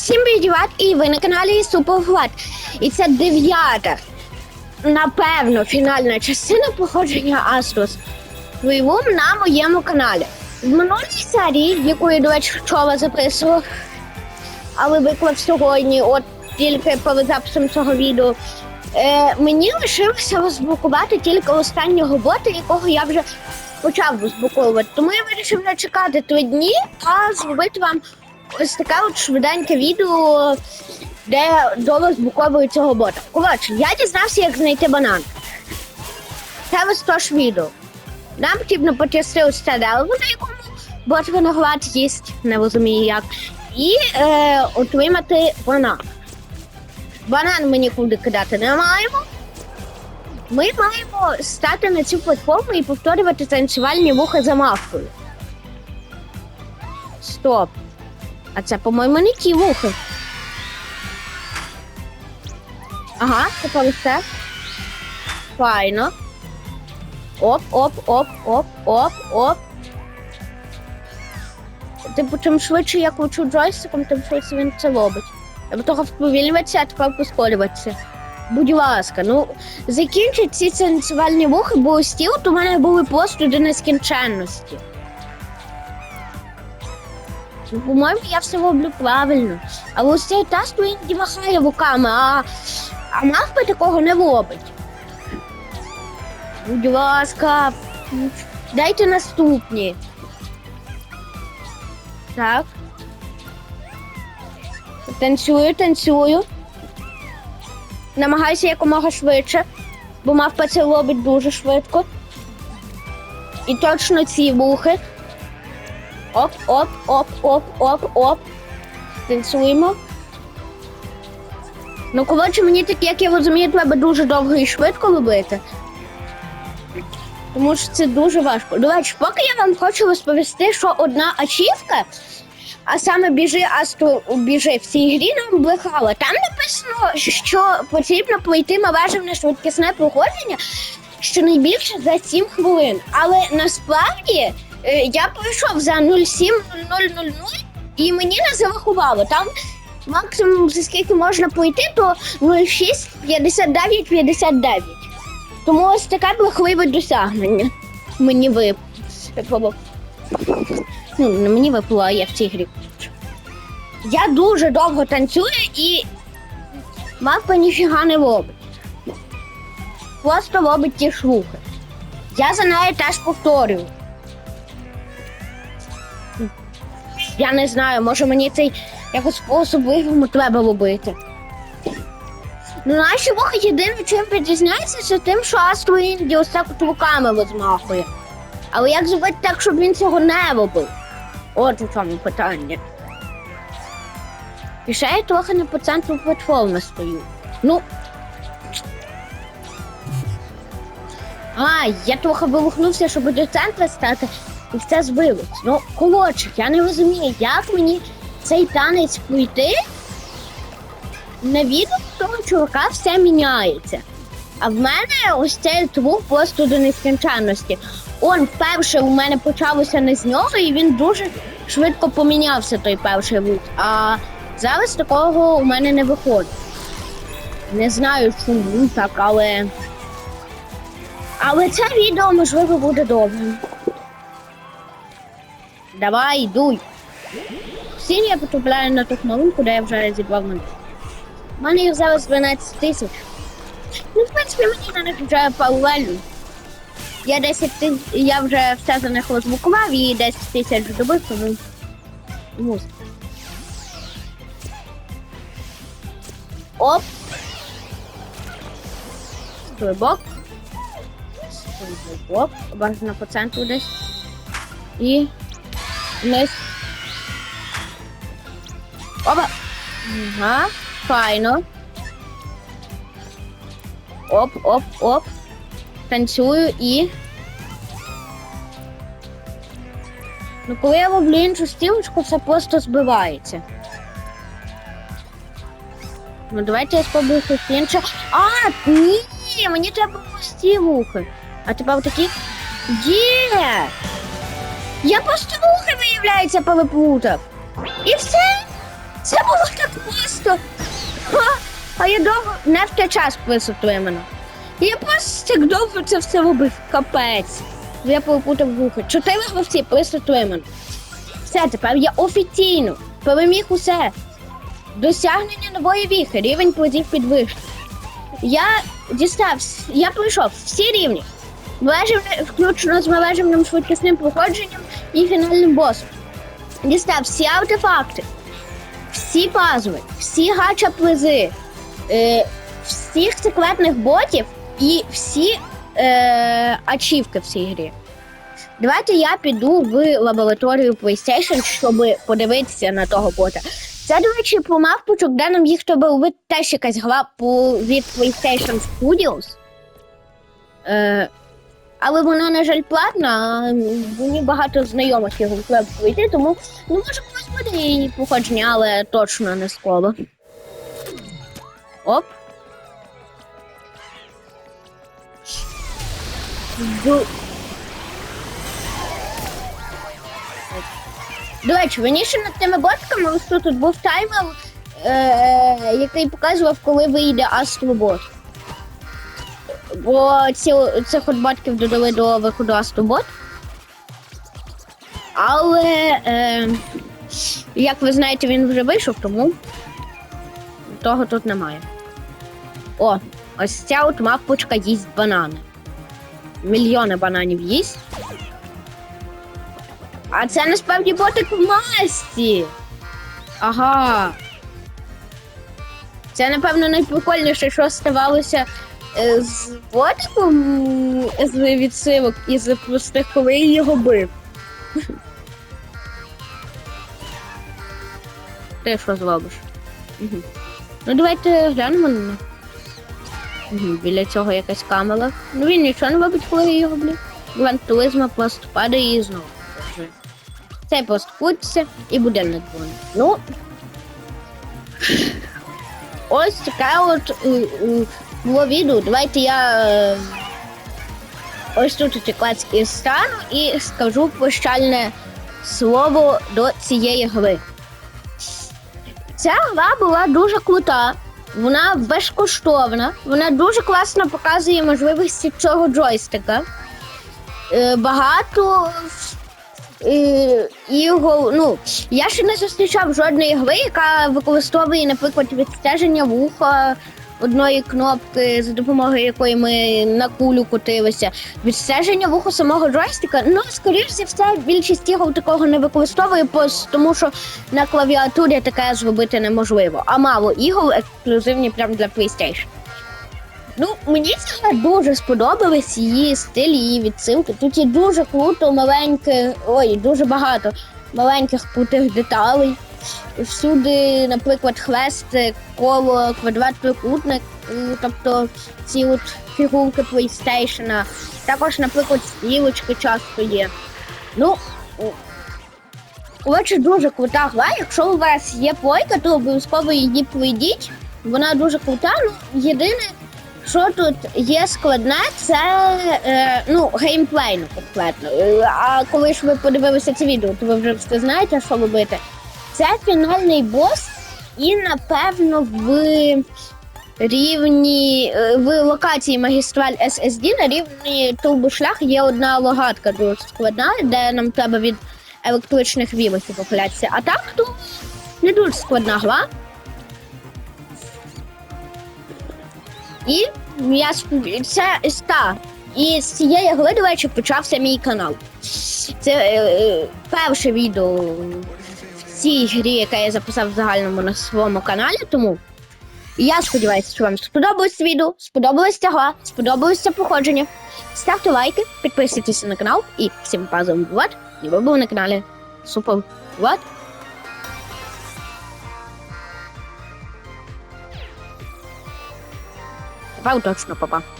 Всім привіт, і ви на каналі Супервлад. І це дев'ята, напевно, фінальна частина походження Астрос Вивум на моєму каналі. В минулій серії, яку я, до речі, вчора записував, але виклав сьогодні, от тільки перед записом цього відео, е, мені лишилося розблокувати тільки останнього бота, якого я вже почав розблоковувати. Тому я вирішив не чекати три дні, а зробити вам ось таке от швиденьке відео, де до розблоковую цього бота. Коротше, я дізнався, як знайти банан. Це ось то ж відео. Нам потрібно почасти ось це дерево, на якому бот виноград їсть, не розумію як. І е, отримати банан. Банан ми нікуди кидати не маємо. Ми маємо стати на цю платформу і повторювати танцювальні вуха за мавкою. Стоп. А це, по-моєму, не ті вухи. Ага, тепер все. Файно. Оп, оп, оп, оп, оп, оп. Типу, чим швидше я кручу джойстиком, тим швидше він це робить. Я того вповільнюватися, а тепер прискорюватися. Будь ласка, ну закінчить ці танцювальні вухи, бо ті у мене були просто до нескінченності. По-моєму, я все роблю правильно. А ось цей тест він махає руками, а, а мавпа такого не робить. Будь ласка, дайте наступні. Так. Танцюю, танцюю. Намагайся якомога швидше, бо мавпа це робить дуже швидко. І точно ці вухи. Оп, оп, оп, оп, оп, оп. Танцюємо. Ну, коротше, мені так, як я розумію, треба дуже довго і швидко робити. Тому що це дуже важко. До речі, поки я вам хочу розповісти, що одна ачівка, а саме біжи Астро біжи в цій грі нам брехала. Там написано, що потрібно пройти мережевне швидкісне проходження щонайбільше за 7 хвилин. Але насправді я пройшов за 0,70000 і мені не зарахувало. Там максимум за скільки можна пройти, то 0,659,59. Тому ось таке брехливе досягнення. Мені випало. Ну, не мені випало, я в цій грі. Я дуже довго танцюю і мавпа ніфіга не робить. Просто робить ті швухи. Я за нею теж повторюю. Я не знаю, може мені цей якось по-особливому треба робити. Ну, наші вухи єдине, чим відрізняється, це тим, що Астро Інді ось так от руками розмахує. Але як зробити так, щоб він цього не робив? От у чому питання. І ще я трохи не по центру платформи стою. Ну. А, я трохи вилухнувся, щоб до центру стати, і все збилось. Ну, коротше, я не розумію, як мені цей танець пройти. На відео того чувака все міняється. А в мене ось цей звук просто до нескінченності. Он вперше у мене почалося не з нього, і він дуже швидко помінявся той перший звук. А зараз такого у мене не виходить. Не знаю, чому так, але. Але це відео можливо буде довгим. Давай, дуй. Всі я потрапляю на ту кнопку, де я вже зібрав мене. У мене їх зараз 12 тисяч. Ну, в принципі, мені на них вже паралельно. Я 10 тисяч, я вже все за них розбукував і 10 тисяч добив, тому мус. Оп. Стрибок. Стрибок. Бажано по центру десь. І вниз. Опа. Ага. Файно. Оп, оп, оп. Танцюю і. Ну, коли я роблю іншу стілочку, все просто збивається. Ну, давайте я спробую щось інше. А, ні, мені треба пусті вухи. А тепер такі. Є! Я просто вухи, виявляється, переплутав. І все. Це було так просто. Ха, а я довго не в той час висоту іменно. Я просто так довго це все робив. Капець. Я перепутав вухо. Чотири гравці висоту іменно. Все, тепер я офіційно переміг усе. Досягнення нової віхи, рівень плодів підвищений. Я дістав, я пройшов всі рівні, Мережевне- включно з мережевним швидкісним проходженням і фінальним босом. Дістав всі артефакти, всі пазли, всі гача-плизи, е, всіх секретних ботів і всі е, ачівки в цій грі. Давайте я піду в лабораторію PlayStation, щоб подивитися на того бота. Це, до речі, про мавпочок, де нам їх треба робити теж якась гра по, від PlayStation Studios. Е, але вона, на жаль, платна, а мені багато знайомих його треба пройти, тому ну, може колись буде її походження, але точно не скоро. Оп. Ду- До речі, раніше над тими ботками ось тут, був таймер, е, який показував, коли вийде Астробот. Бо ці, цих от додали до виходу Астробот. Але, е, як ви знаєте, він вже вийшов, тому того тут немає. О, ось ця от мавпочка їсть банани. Мільйони бананів їсть. А це насправді ботик в масті. Ага. Це, напевно, найприкольніше, що ставалося з ботиком е, з відсилок і з простих, коли його бив. Ти що зробиш? Угу. Ну, давайте глянемо на. Угу, біля цього якась камера. Ну він нічого не робить, коли я його блін. Гвантуризма просто падає і знову. Цей просто крутиться і буде на дзвоні. Ну. Ось таке от е, е, було відео. Давайте я е, ось тут текладський стану і скажу прощальне слово до цієї гри. Ця гра була дуже крута, вона безкоштовна, вона дуже класно показує можливості цього джойстика. Е, багато е, ігор. Ну, я ще не зустрічав жодної гри, яка використовує, наприклад, відстеження вуха одної кнопки, за допомогою якої ми на кулю котилися. Відстеження вуха самого джойстика. Ну, скоріш за все, більшість ігор такого не використовує, тому що на клавіатурі таке зробити неможливо. А мало ігор ексклюзивні прямо для PlayStation. Ну, мені гра дуже сподобалась її стиль, її відсилки. Тут є дуже круто, маленьке, ой, дуже багато маленьких крутих деталей. Всюди, наприклад, хрестик, коло, квадрат, трикутник, тобто ці от фігурки PlayStation. Також, наприклад, стрілочки часто є. Ну, коротше, дуже крута гра. Якщо у вас є плойка, то обов'язково її пройдіть. Вона дуже крута. Ну, єдине, що тут є складне, це е, ну, геймплейно конкретно. Е, А коли ж ви подивилися це відео, то ви вже все знаєте, що робити. Це фінальний бос, і напевно в рівні е, в локації магістраль SSD на рівні турбошлях є одна логатка дуже складна, де нам треба від електричних вірусів ухилятися. А так то не дуже складна гра. І я це та. І з цієї гри, до речі, почався мій канал. Це е, е, перше відео цій грі, яке я записав в загальному на своєму каналі. Тому я сподіваюся, що вам сподобалось відео, сподобалась ця гра, сподобалось це походження. Ставте лайки, підписуйтесь на канал і всім пазом Влад. І ви були на каналі Супер Влад. Тепер точно, папа.